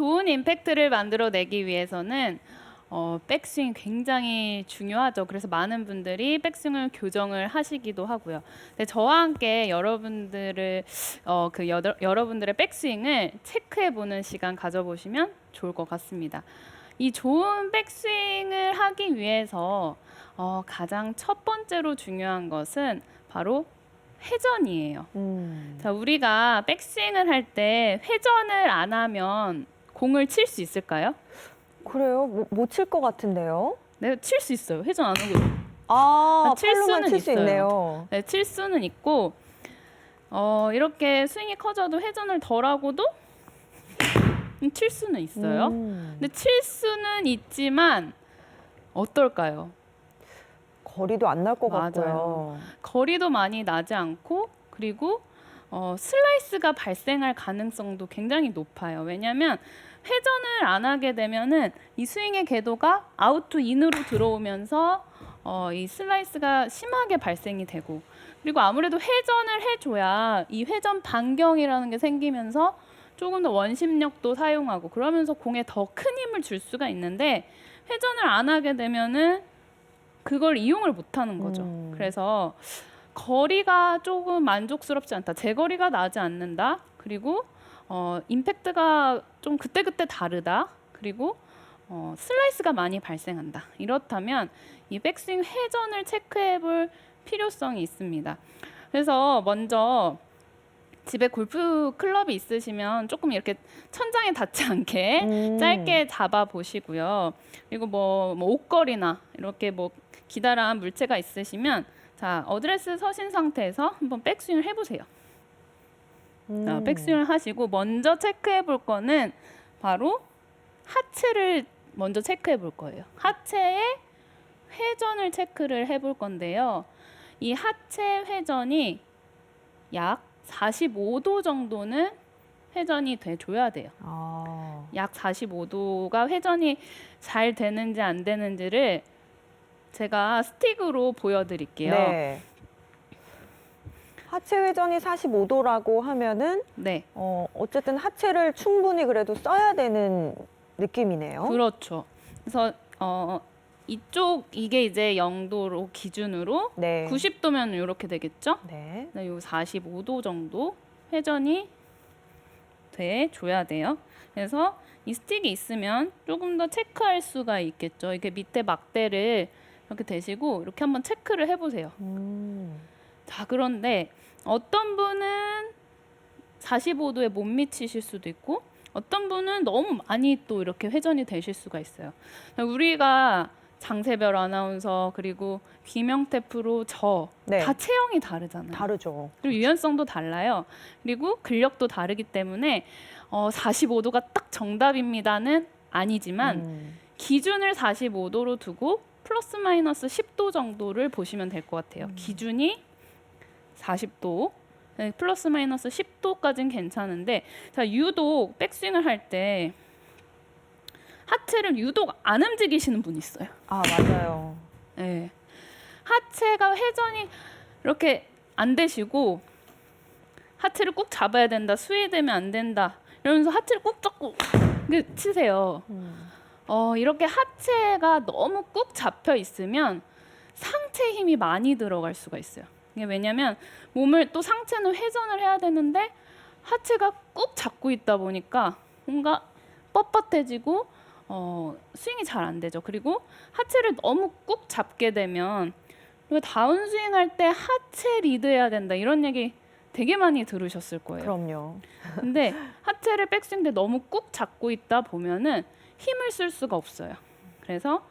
좋은 임팩트를 만들어내기 위해서는 어, 백스윙 굉장히 중요하죠. 그래서 많은 분들이 백스윙을 교정을 하시기도 하고요. 근데 저와 함께 여러분들을 어, 그 여러, 여러분들의 백스윙을 체크해 보는 시간 가져보시면 좋을 것 같습니다. 이 좋은 백스윙을 하기 위해서 어, 가장 첫 번째로 중요한 것은 바로 회전이에요. 음. 자, 우리가 백스윙을 할 때 회전을 안 하면 공을 칠 수 있을까요? 그래요? 못 칠 것 같은데요? 네, 칠 수 있어요. 회전 안 하고. 아, 아, 칠 팔로만 수는 칠 수 있어요. 있네요. 네, 칠 수는 있고 어, 이렇게 스윙이 커져도 회전을 덜 하고도 음, 칠 수는 있어요. 음. 근데 칠 수는 있지만 어떨까요? 거리도 안 날 것 맞아요. 같고요. 거리도 많이 나지 않고 그리고 어, 슬라이스가 발생할 가능성도 굉장히 높아요. 왜냐하면 회전을 안 하게 되면은 이 스윙의 궤도가 아웃 투 인으로 들어오면서 어, 이 슬라이스가 심하게 발생이 되고 그리고 아무래도 회전을 해줘야 이 회전 반경이라는 게 생기면서 조금 더 원심력도 사용하고 그러면서 공에 더 큰 힘을 줄 수가 있는데 회전을 안 하게 되면은 그걸 이용을 못 하는 거죠. 음. 그래서 거리가 조금 만족스럽지 않다. 제거리가 나지 않는다. 그리고 어, 임팩트가 좀 그때그때 다르다. 그리고 어, 슬라이스가 많이 발생한다. 이렇다면 이 백스윙 회전을 체크해 볼 필요성이 있습니다. 그래서 먼저 집에 골프 클럽이 있으시면 조금 이렇게 천장에 닿지 않게 음. 짧게 잡아 보시고요. 그리고 뭐, 뭐 옷걸이나 이렇게 뭐 기다란 물체가 있으시면 자 어드레스 서신 상태에서 한번 백스윙을 해보세요. 음. 자, 백스윙을 하시고 먼저 체크해 볼 거는 바로 하체를 먼저 체크해 볼 거예요. 하체의 회전을 체크를 해 볼 건데요. 이 하체 회전이 약 45도 정도는 회전이 돼 줘야 돼요. 아. 약 45도가 회전이 잘 되는지 안 되는지를 제가 스틱으로 보여드릴게요. 네. 하체 회전이 45도라고 하면은 네, 어, 어쨌든 하체를 충분히 그래도 써야 되는 느낌이네요. 그렇죠. 그래서 어, 이쪽 이게 이제 0도로 기준으로 네. 90도면 이렇게 되겠죠? 네. 네, 요 45도 정도 회전이 돼 줘야 돼요. 그래서 이 스틱이 있으면 조금 더 체크할 수가 있겠죠. 이렇게 밑에 막대를 이렇게 대시고 이렇게 한번 체크를 해보세요. 음. 자, 그런데 어떤 분은 45도에 못 미치실 수도 있고 어떤 분은 너무 많이 또 이렇게 회전이 되실 수가 있어요. 우리가 장세별 아나운서 그리고 김영태 프로 저다 네. 체형이 다르잖아요. 다르죠. 그리고 유연성도 달라요. 그리고 근력도 다르기 때문에 어, 45도가 딱 정답입니다는 아니지만 음. 기준을 45도로 두고 플러스 마이너스 10도 정도를 보시면 될 것 같아요. 음. 기준이 40도, 네, 플러스 마이너스 10도까지는 괜찮은데 자 유독 백스윙을 할 때 하체를 유독 안 움직이시는 분이 있어요. 아, 맞아요. 네. 하체가 회전이 이렇게 안 되시고 하체를 꼭 잡아야 된다. 스웨되면 안 된다. 이러면서 하체를 꼭 잡고 치세요. 음. 어, 이렇게 하체가 너무 꾹 잡혀 있으면 상체 힘이 많이 들어갈 수가 있어요. 이게 왜냐면 몸을 또 상체는 회전을 해야 되는데 하체가 꾹 잡고 있다 보니까 뭔가 뻣뻣해지고 어, 스윙이 잘 안 되죠. 그리고 하체를 너무 꾹 잡게 되면 그리고 다운 스윙 할 때 하체 리드해야 된다 이런 얘기 되게 많이 들으셨을 거예요. 그럼요. 근데 하체를 백스윙 때 너무 꾹 잡고 있다 보면은 힘을 쓸 수가 없어요. 그래서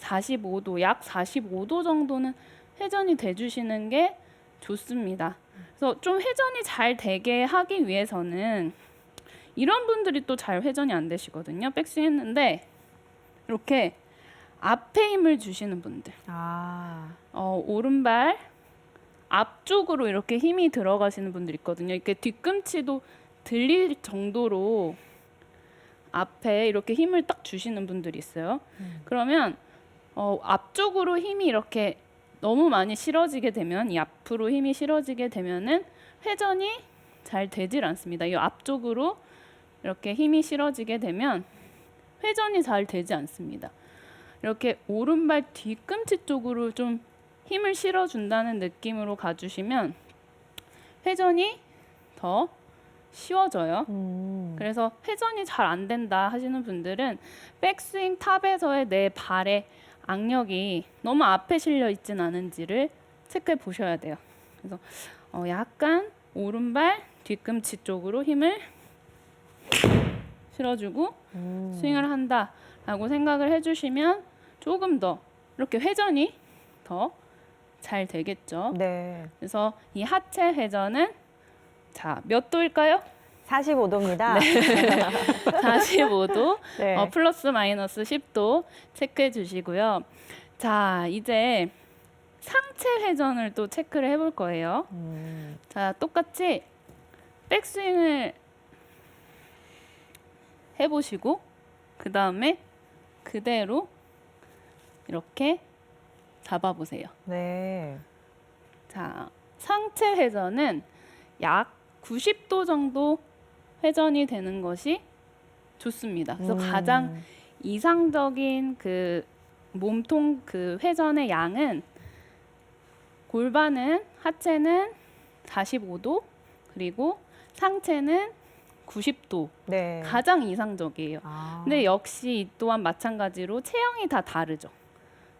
45도, 약 45도 정도는 회전이 돼 주시는 게 좋습니다. 그래서 좀 회전이 잘 되게 하기 위해서는 이런 분들이 또 잘 회전이 안 되시거든요. 백스윙 했는데 이렇게 앞에 힘을 주시는 분들. 아. 어, 오른발 앞쪽으로 이렇게 힘이 들어가시는 분들 있거든요. 이렇게 뒤꿈치도 들릴 정도로 앞에 이렇게 힘을 딱 주시는 분들이 있어요. 음. 그러면 어, 앞쪽으로 힘이 이렇게 너무 많이 실어지게 되면 이 앞으로 힘이 실어지게 되면은 회전이 잘 되질 않습니다. 이 앞쪽으로 이렇게 힘이 실어지게 되면 회전이 잘 되지 않습니다. 이렇게 오른발 뒤꿈치 쪽으로 좀 힘을 실어준다는 느낌으로 가주시면 회전이 더 쉬워져요. 음. 그래서 회전이 잘 안 된다 하시는 분들은 백스윙 탑에서의 내 발의 악력이 너무 앞에 실려 있진 않은지를 체크해 보셔야 돼요. 그래서 어, 약간 오른발 뒤꿈치 쪽으로 힘을 실어주고 음. 스윙을 한다라고 생각을 해주시면 조금 더 이렇게 회전이 더 잘 되겠죠. 네. 그래서 이 하체 회전은 자 몇 도일까요? 45도입니다. 45도 네. 어, 플러스 마이너스 10도 체크해 주시고요. 자 이제 상체 회전을 또 체크를 해볼 거예요. 음. 자 똑같이 백스윙을 해보시고 그 다음에 그대로 이렇게 잡아보세요. 네. 자, 상체 회전은 약 90도 정도 회전이 되는 것이 좋습니다. 그래서 음. 가장 이상적인 그 몸통 그 회전의 양은 골반은 하체는 45도 그리고 상체는 90도 네. 가장 이상적이에요. 아. 근데 역시 이 또한 마찬가지로 체형이 다 다르죠.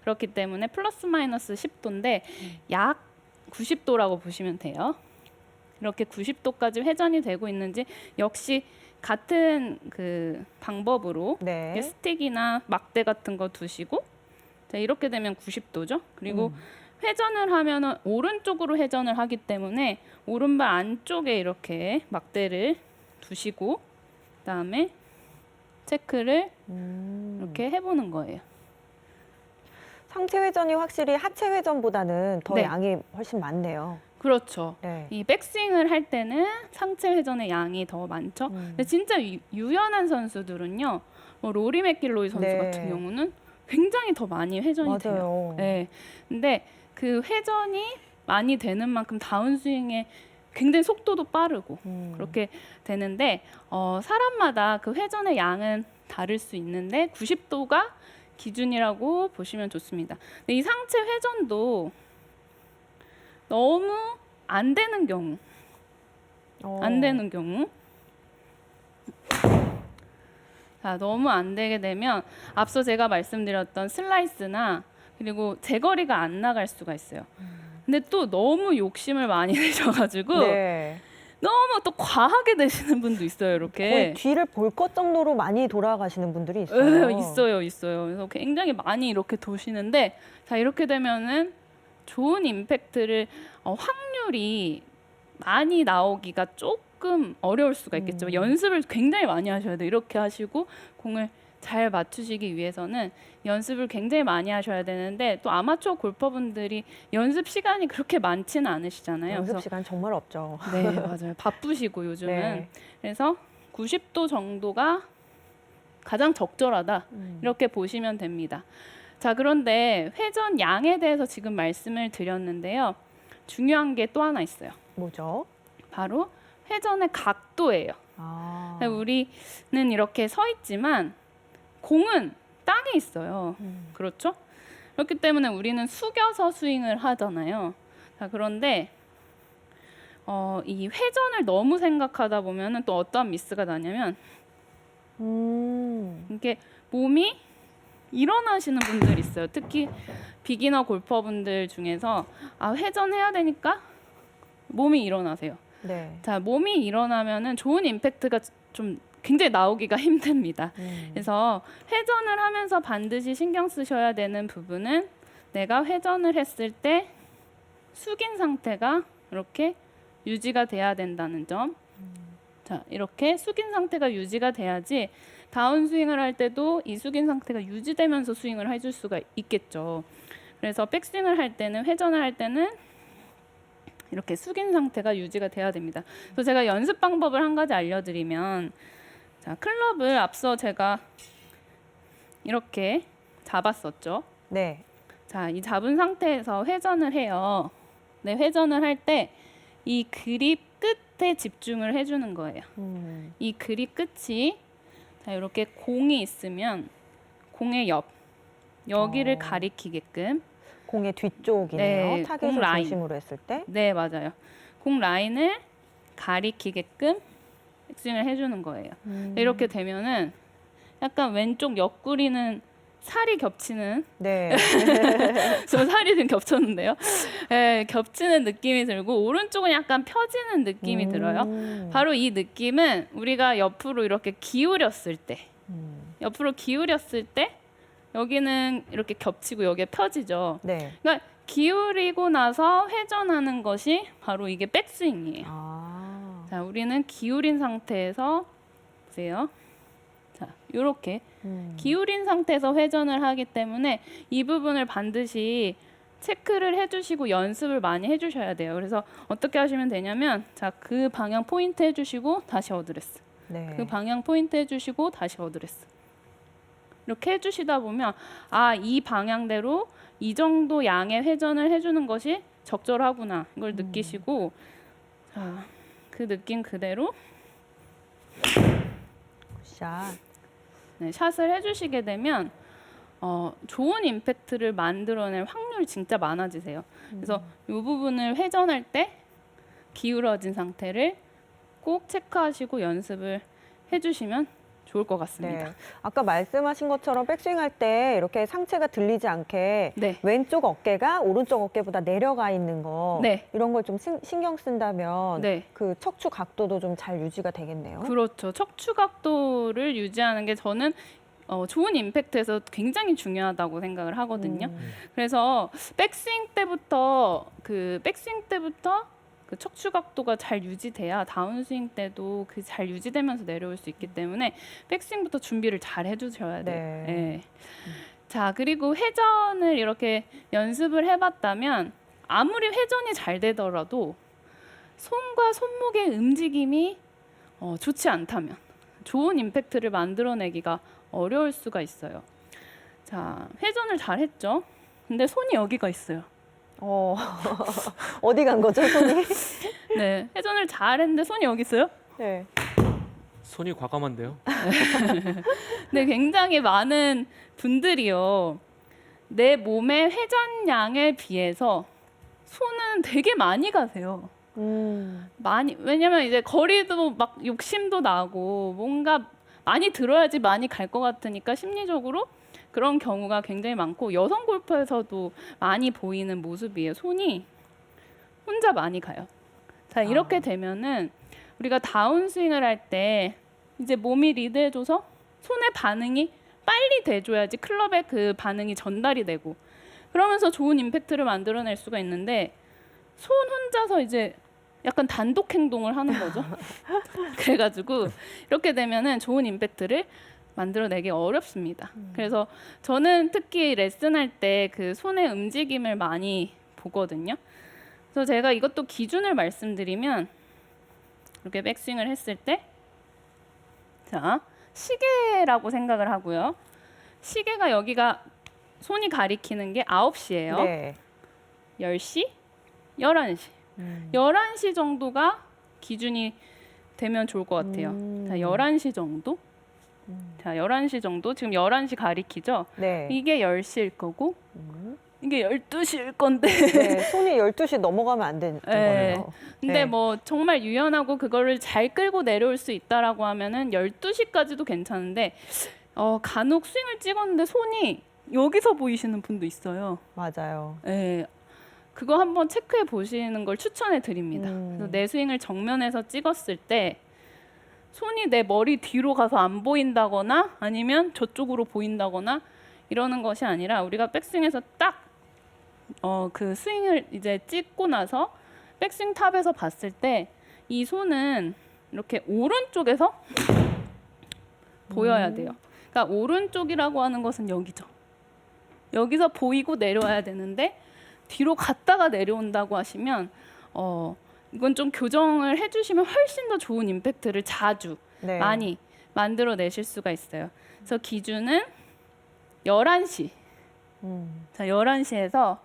그렇기 때문에 플러스 마이너스 10도인데 약 90도라고 보시면 돼요. 이렇게 90도까지 회전이 되고 있는지 역시 같은 그 방법으로 네. 스틱이나 막대 같은 거 두시고 자, 이렇게 되면 90도죠. 그리고 음. 회전을 하면은 오른쪽으로 회전을 하기 때문에 오른발 안쪽에 이렇게 막대를 두시고 그다음에 체크를 음. 이렇게 해보는 거예요. 상체 회전이 확실히 하체 회전보다는 더 네. 양이 훨씬 많네요. 그렇죠. 네. 이 백스윙을 할 때는 상체 회전의 양이 더 많죠. 음. 근데 진짜 유, 유연한 선수들은요, 뭐 로리 맥길로이 선수 네. 같은 경우는 굉장히 더 많이 회전이 돼요. 맞아요. 네. 근데 그 회전이 많이 되는 만큼 다운스윙에 굉장히 속도도 빠르고 음. 그렇게 되는데 어, 사람마다 그 회전의 양은 다를 수 있는데 90도가 기준이라고 보시면 좋습니다. 근데 이 상체 회전도 너무 안 되는 경우, 어. 안 되는 경우. 자, 너무 안 되게 되면 앞서 제가 말씀드렸던 슬라이스나 그리고 제거리가 안 나갈 수가 있어요. 근데 또 너무 욕심을 많이 내셔가지고 네. 너무 또 과하게 되시는 분도 있어요. 이렇게. 거의 뒤를 볼 것 정도로 많이 돌아가시는 분들이 에, 있어요. 있어요, 있어요. 그래서 굉장히 많이 이렇게 도시는데 자 이렇게 되면은 좋은 임팩트를 어, 확률이 많이 나오기가 조금 어려울 수가 있겠죠. 음. 연습을 굉장히 많이 하셔야 돼요. 이렇게 하시고 공을 잘 맞추시기 위해서는 연습을 굉장히 많이 하셔야 되는데 또 아마추어 골퍼분들이 연습 시간이 그렇게 많지는 않으시잖아요. 연습 그래서 시간 정말 없죠. 네, 맞아요. 바쁘시고 요즘은 네. 그래서 90도 정도가 가장 적절하다. 음. 이렇게 보시면 됩니다. 자, 그런데 회전 양에 대해서 지금 말씀을 드렸는데요. 중요한 게 또 하나 있어요. 뭐죠? 바로 회전의 각도예요. 아. 우리는 이렇게 서 있지만 공은 땅에 있어요. 음. 그렇죠? 그렇기 때문에 우리는 숙여서 스윙을 하잖아요. 자, 그런데 어, 이 회전을 너무 생각하다 보면은 또 어떠한 미스가 나냐면 음. 이게 몸이 일어나시는 분들 있어요. 특히 비기너 골퍼분들 중에서 아 회전해야 되니까 몸이 일어나세요. 네. 자 몸이 일어나면은 좋은 임팩트가 좀 굉장히 나오기가 힘듭니다. 음. 그래서 회전을 하면서 반드시 신경 쓰셔야 되는 부분은 내가 회전을 했을 때 숙인 상태가 이렇게 유지가 돼야 된다는 점. 자, 이렇게 숙인 상태가 유지가 돼야지 다운 스윙을 할 때도 이 숙인 상태가 유지되면서 스윙을 해줄 수가 있겠죠. 그래서 백스윙을 할 때는 회전을 할 때는 이렇게 숙인 상태가 유지가 돼야 됩니다. 그래서 제가 연습 방법을 한 가지 알려드리면 자 클럽을 앞서 제가 이렇게 잡았었죠. 네. 자, 이 잡은 상태에서 회전을 해요. 네, 회전을 할 때 이 그립 끝 끝에 집중을 해주는 거예요. 음. 이 그립 끝이 자 이렇게 공이 있으면 공의 옆 여기를 어. 가리키게끔 공의 뒤쪽이네요. 네, 타겟을 공 라인. 중심으로 했을 때. 네 맞아요. 공 라인을 가리키게끔 백스윙을 해주는 거예요. 음. 이렇게 되면은 약간 왼쪽 옆구리는 살이 겹치는 네. 저 살이 좀 겹쳤는데요. 예, 겹치는 느낌이 들고 오른쪽은 약간 펴지는 느낌이 들어요. 음. 바로 이 느낌은 우리가 옆으로 이렇게 기울였을 때, 음. 옆으로 기울였을 때 여기는 이렇게 겹치고 여기에 펴지죠. 네. 그러니까 기울이고 나서 회전하는 것이 바로 이게 백스윙이에요. 아. 자, 우리는 기울인 상태에서 보세요. 자, 이렇게 음. 기울인 상태에서 회전을 하기 때문에 이 부분을 반드시 체크를 해주시고 연습을 많이 해주셔야 돼요. 그래서 어떻게 하시면 되냐면, 자, 그 방향 포인트 해주시고 다시 어드레스. 네. 그 방향 포인트 해주시고 다시 어드레스. 이렇게 해주시다 보면 아 이 방향대로 이 정도 양의 회전을 해주는 것이 적절하구나 이걸 느끼시고 자, 그 느낌 그대로 샷. 네, 샷을 해주시게 되면 어, 좋은 임팩트를 만들어낼 확률이 진짜 많아지세요. 그래서 이 부분을 회전할 때 기울어진 상태를 꼭 체크하시고 연습을 해주시면 좋을 것 같습니다. 네. 아까 말씀하신 것처럼 백스윙 할 때 이렇게 상체가 들리지 않게 네. 왼쪽 어깨가 오른쪽 어깨보다 내려가 있는 거 네. 이런 걸 좀 신경 쓴다면 네. 그 척추 각도도 좀 잘 유지가 되겠네요. 그렇죠. 척추 각도를 유지하는 게 저는 어, 좋은 임팩트에서 굉장히 중요하다고 생각을 하거든요. 음. 그래서 백스윙 때부터 그 백스윙 때부터 그 척추 각도가 잘 유지돼야 다운스윙 때도 그 잘 유지되면서 내려올 수 있기 때문에 백스윙부터 준비를 잘 해주셔야 돼요. 네. 예. 자 그리고 회전을 이렇게 연습을 해봤다면 아무리 회전이 잘 되더라도 손과 손목의 움직임이 어, 좋지 않다면 좋은 임팩트를 만들어내기가 어려울 수가 있어요. 자 회전을 잘 했죠. 근데 손이 여기가 있어요. 어. 어디 간 거죠, 손이? 네, 회전을 잘 했는데 손이 여기 있어요. 네. 손이 과감한데요. 근데 굉장히 많은 분들이요. 내 몸의 회전량에 비해서 손은 되게 많이 가세요. 음. 많이 왜냐면 이제 거리도 막 욕심도 나고 뭔가 많이 들어야지 많이 갈 것 같으니까 심리적으로 그런 경우가 굉장히 많고 여성 골퍼에서도 많이 보이는 모습이에요. 손이 혼자 많이 가요. 자 이렇게 아. 되면은 우리가 다운스윙을 할 때 이제 몸이 리드해줘서 손의 반응이 빨리 돼줘야지 클럽의 그 반응이 전달이 되고 그러면서 좋은 임팩트를 만들어낼 수가 있는데 손 혼자서 이제 약간 단독 행동을 하는 거죠. 그래가지고 이렇게 되면은 좋은 임팩트를 만들어내기 어렵습니다. 그래서 저는 특히 레슨할 때 그 손의 움직임을 많이 보거든요. 그래서 제가 이것도 기준을 말씀드리면 이렇게 백스윙을 했을 때, 자 시계라고 생각을 하고요. 시계가 여기가 손이 가리키는 게 9시예요. 네. 10시, 11시. 음. 11시 정도가 기준이 되면 좋을 것 같아요. 음. 자, 11시 정도. 음. 자, 11시 정도. 지금 11시 가리키죠? 네. 이게 10시일 거고 음. 이게 12시일 건데. 네. 손이 12시 넘어가면 안 되는 네. 거네요. 근데 네. 뭐 정말 유연하고 그거를 잘 끌고 내려올 수 있다라고 하면은 12시까지도 괜찮은데 어, 간혹 스윙을 찍었는데 손이 여기서 보이시는 분도 있어요. 맞아요. 예. 그거 한번 체크해 보시는 걸 추천해 드립니다. 음. 그래서 내 스윙을 정면에서 찍었을 때 손이 내 머리 뒤로 가서 안 보인다거나 아니면 저쪽으로 보인다거나 이러는 것이 아니라 우리가 백스윙에서 딱 어, 그 스윙을 이제 찍고 나서 백스윙 탑에서 봤을 때 이 손은 이렇게 오른쪽에서 보여야 돼요. 그러니까 오른쪽이라고 하는 것은 여기죠. 여기서 보이고 내려와야 되는데 뒤로 갔다가 내려온다고 하시면 어 이건 좀 교정을 해주시면 훨씬 더 좋은 임팩트를 자주 네. 많이 만들어내실 수가 있어요. 그래서 기준은 11시. 음. 자, 11시에서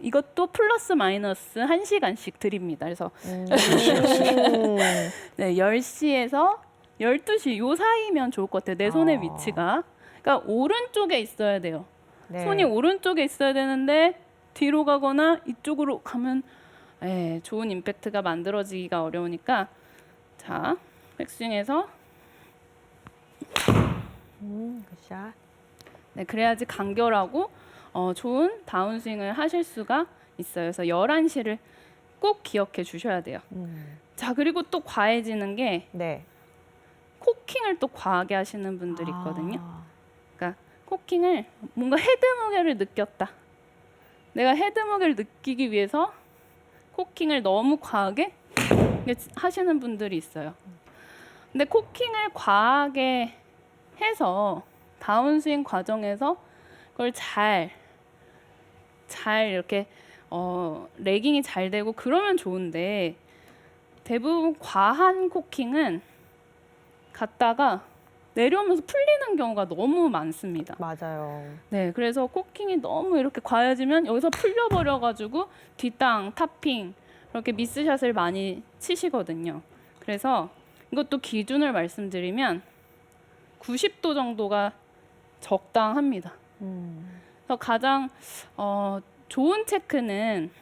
이것도 플러스 마이너스 1시간씩 드립니다. 그래서 음. 네, 10시에서 12시 요 사이면 좋을 것 같아요. 내 손의 아. 위치가. 그러니까 오른쪽에 있어야 돼요. 네. 손이 오른쪽에 있어야 되는데 뒤로 가거나 이쪽으로 가면 예, 좋은 임팩트가 만들어지기가 어려우니까 자, 백스윙에서 음, 굿샷. 네, 그래야지 간결하고 어, 좋은 다운스윙을 하실 수가 있어요. 그래서 11시를 꼭 기억해 주셔야 돼요. 음. 자, 그리고 또 과해지는 게 네. 코킹을 또 과하게 하시는 분들이 있거든요. 아. 코킹을 뭔가 헤드 무게를 느꼈다. 내가 헤드 무게를 느끼기 위해서 코킹을 너무 과하게 하시는 분들이 있어요. 근데 코킹을 과하게 해서 다운스윙 과정에서 그걸 잘, 잘 이렇게 어, 레깅이 잘 되고 그러면 좋은데 대부분 과한 코킹은 갔다가 내려오면서 풀리는 경우가 너무 많습니다. 맞아요. 네, 그래서 코킹이 너무 이렇게 과해지면 여기서 풀려버려가지고 뒷땅, 탑핑 이렇게 미스샷을 많이 치시거든요. 그래서 이것도 기준을 말씀드리면 90도 정도가 적당합니다. 음. 그래서 가장 어, 좋은 체크는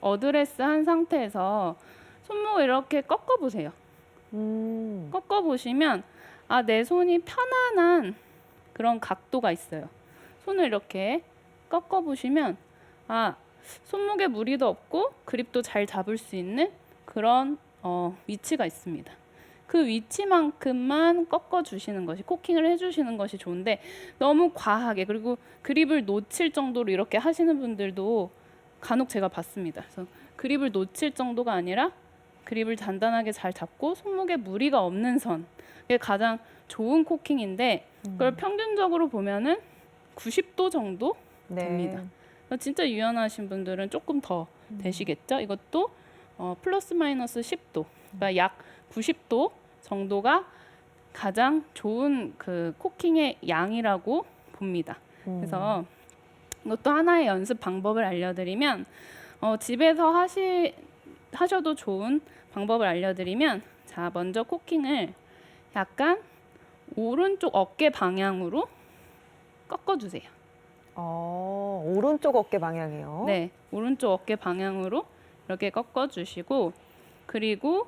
어드레스 한 상태에서 손목을 이렇게 꺾어 보세요. 음. 꺾어 보시면 아 내 손이 편안한 그런 각도가 있어요. 손을 이렇게 꺾어 보시면 아 손목에 무리도 없고 그립도 잘 잡을 수 있는 그런 어, 위치가 있습니다. 그 위치만큼만 꺾어 주시는 것이 코킹을 해 주시는 것이 좋은데 너무 과하게 그리고 그립을 놓칠 정도로 이렇게 하시는 분들도 간혹 제가 봤습니다. 그래서 그립을 놓칠 정도가 아니라 그립을 단단하게 잘 잡고 손목에 무리가 없는 선. 그게 가장 좋은 코킹인데 그걸 음. 평균적으로 보면은 90도 정도 네. 됩니다. 진짜 유연하신 분들은 조금 더 음. 되시겠죠. 이것도 어, 플러스 마이너스 10도, 그러니까 약 90도 정도가 가장 좋은 그 코킹의 양이라고 봅니다. 음. 그래서 이것도 하나의 연습 방법을 알려드리면 어, 집에서 하시 하셔도 좋은 방법을 알려드리면 자 먼저 코킹을 약간 오른쪽 어깨 방향으로 꺾어주세요. 어, 오른쪽 어깨 방향이요. 네, 오른쪽 어깨 방향으로 이렇게 꺾어주시고 그리고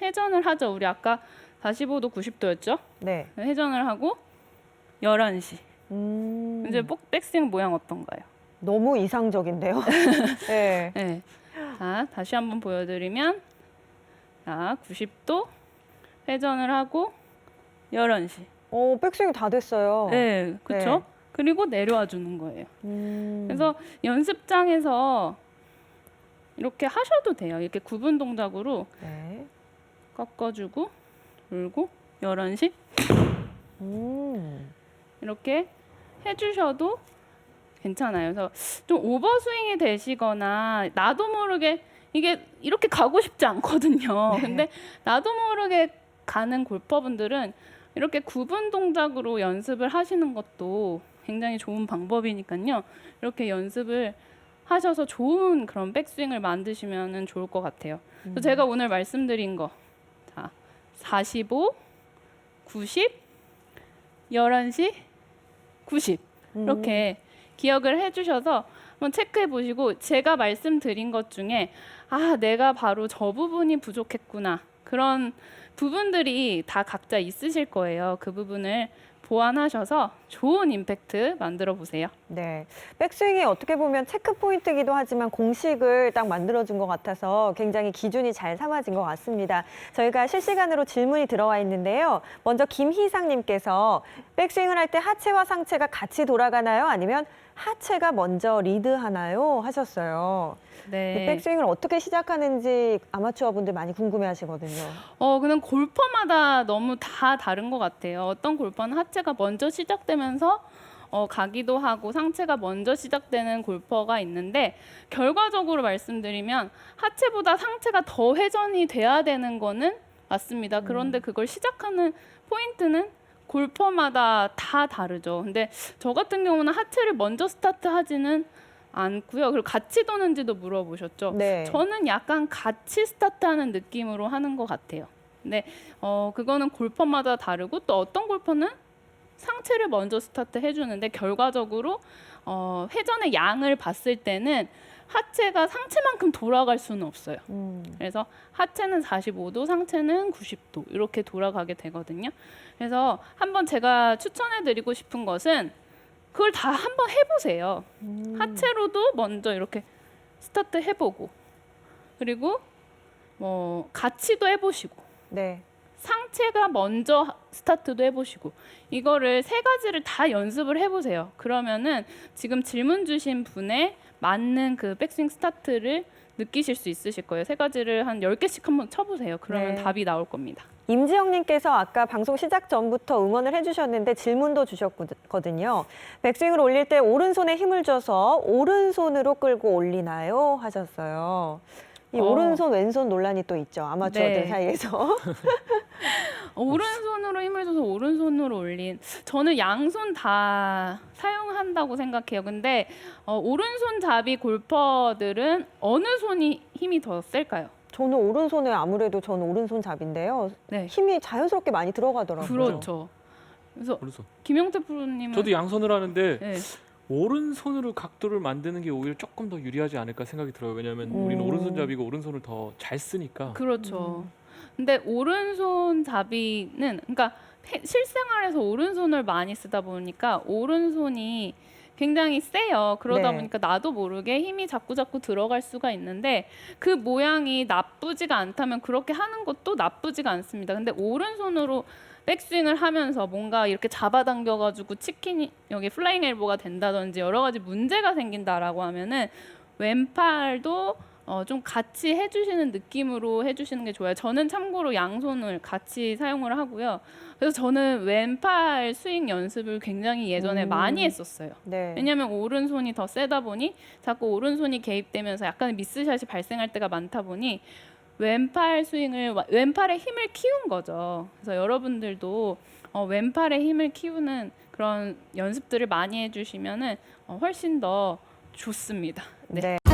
회전을 하죠. 우리 아까 45도 90도였죠? 네. 회전을 하고 11시. 음. 이제 복- 백스윙 모양 어떤가요? 너무 이상적인데요. 네. 네. 자, 다시 한번 보여드리면 자, 90도 회전을 하고 11시. 어, 백스윙 다 됐어요. 네, 그렇죠? 네. 그리고 내려와 주는 거예요. 음. 그래서 연습장에서 이렇게 하셔도 돼요. 이렇게 구분 동작으로 네. 꺾어주고 돌고 11시 음. 이렇게 해주셔도 괜찮아요. 그래서 좀 오버 스윙이 되시거나 나도 모르게 이게 이렇게 가고 싶지 않거든요. 네. 근데 나도 모르게 가는 골퍼분들은 이렇게 구분 동작으로 연습을 하시는 것도 굉장히 좋은 방법이니까요. 이렇게 연습을 하셔서 좋은 그런 백스윙을 만드시면 좋을 것 같아요. 그래서 제가 오늘 말씀드린 거. 자, 45, 90, 11시, 90. 음. 이렇게 기억을 해주셔서 한번 체크해 보시고 제가 말씀드린 것 중에 아 내가 바로 저 부분이 부족했구나 그런 부분들이 다 각자 있으실 거예요. 그 부분을 보완하셔서 좋은 임팩트 만들어 보세요. 네. 백스윙이 어떻게 보면 체크 포인트이기도 하지만 공식을 딱 만들어준 것 같아서 굉장히 기준이 잘 삼아진 것 같습니다. 저희가 실시간으로 질문이 들어와 있는데요. 먼저 김희상님께서 백스윙을 할 때 하체와 상체가 같이 돌아가나요? 아니면 하체가 먼저 리드하나요? 하셨어요. 이 네. 백스윙을 어떻게 시작하는지 아마추어 분들 많이 궁금해 하시거든요. 어, 그는 골퍼마다 너무 다 다른 것 같아요. 어떤 골퍼는 하체가 먼저 시작되면서 어, 가기도 하고 상체가 먼저 시작되는 골퍼가 있는데 결과적으로 말씀드리면 하체보다 상체가 더 회전이 돼야 되는 거는 맞습니다. 그런데 그걸 시작하는 포인트는 골퍼마다 다 다르죠. 근데 저 같은 경우는 하체를 먼저 스타트 하지는 않고요. 그리고 같이 도는지도 물어보셨죠. 네. 저는 약간 같이 스타트하는 느낌으로 하는 것 같아요. 근데 어 그거는 골퍼마다 다르고 또 어떤 골퍼는 상체를 먼저 스타트 해주는데 결과적으로 어 회전의 양을 봤을 때는 하체가 상체만큼 돌아갈 수는 없어요. 음. 그래서 하체는 45도, 상체는 90도 이렇게 돌아가게 되거든요. 그래서 한번 제가 추천해드리고 싶은 것은 그걸 다 한번 해보세요. 음. 하체로도 먼저 이렇게 스타트 해보고 그리고 뭐 같이도 해보시고 네. 상체가 먼저 하- 스타트도 해보시고 이거를 세 가지를 다 연습을 해보세요. 그러면은 지금 질문 주신 분에 맞는 그 백스윙 스타트를 느끼실 수 있으실 거예요. 세 가지를 한 10개씩 한번 쳐보세요. 그러면 네. 답이 나올 겁니다. 임지영님께서 아까 방송 시작 전부터 응원을 해주셨는데 질문도 주셨거든요. 백스윙을 올릴 때 오른손에 힘을 줘서 오른손으로 끌고 올리나요? 하셨어요. 이 어. 오른손 왼손 논란이 또 있죠 아마추어들 네. 사이에서. 어, 오른손으로 힘을 줘서 오른손으로 올린 저는 양손 다 사용한다고 생각해요. 근데 어, 오른손 잡이 골퍼들은 어느 손이 힘이 더 셀까요? 저는 오른손에 아무래도 저는 오른손 잡인데요. 네. 힘이 자연스럽게 많이 들어가더라고요. 그렇죠. 그래서 오른손. 김영태 프로님은 저도 양손으로 하는데 네. 오른손으로 각도를 만드는 게 오히려 조금 더 유리하지 않을까 생각이 들어요. 왜냐하면 우리는 음. 오른손잡이고 오른손을 더 잘 쓰니까. 그렇죠. 근데 오른손 잡이는 그러니까 해- 실생활에서 오른손을 많이 쓰다 보니까 오른손이 굉장히 세요. 그러다 네. 보니까 나도 모르게 힘이 자꾸 자꾸 들어갈 수가 있는데 그 모양이 나쁘지가 않다면 그렇게 하는 것도 나쁘지가 않습니다. 근데 오른손으로 백스윙을 하면서 뭔가 이렇게 잡아당겨가지고 치킨이 여기 플라잉 엘보가 된다든지 여러 가지 문제가 생긴다라고 하면은 왼팔도 어, 좀 같이 해주시는 느낌으로 해주시는 게 좋아요. 저는 참고로 양손을 같이 사용을 하고요. 그래서 저는 왼팔 스윙 연습을 굉장히 예전에 음. 많이 했었어요. 네. 왜냐하면 오른손이 더 세다 보니 자꾸 오른손이 개입되면서 약간 미스샷이 발생할 때가 많다 보니 왼팔 스윙을 와- 왼팔에 힘을 키운 거죠. 그래서 여러분들도 어, 왼팔에 힘을 키우는 그런 연습들을 많이 해주시면은 어, 훨씬 더 좋습니다. 네. 네.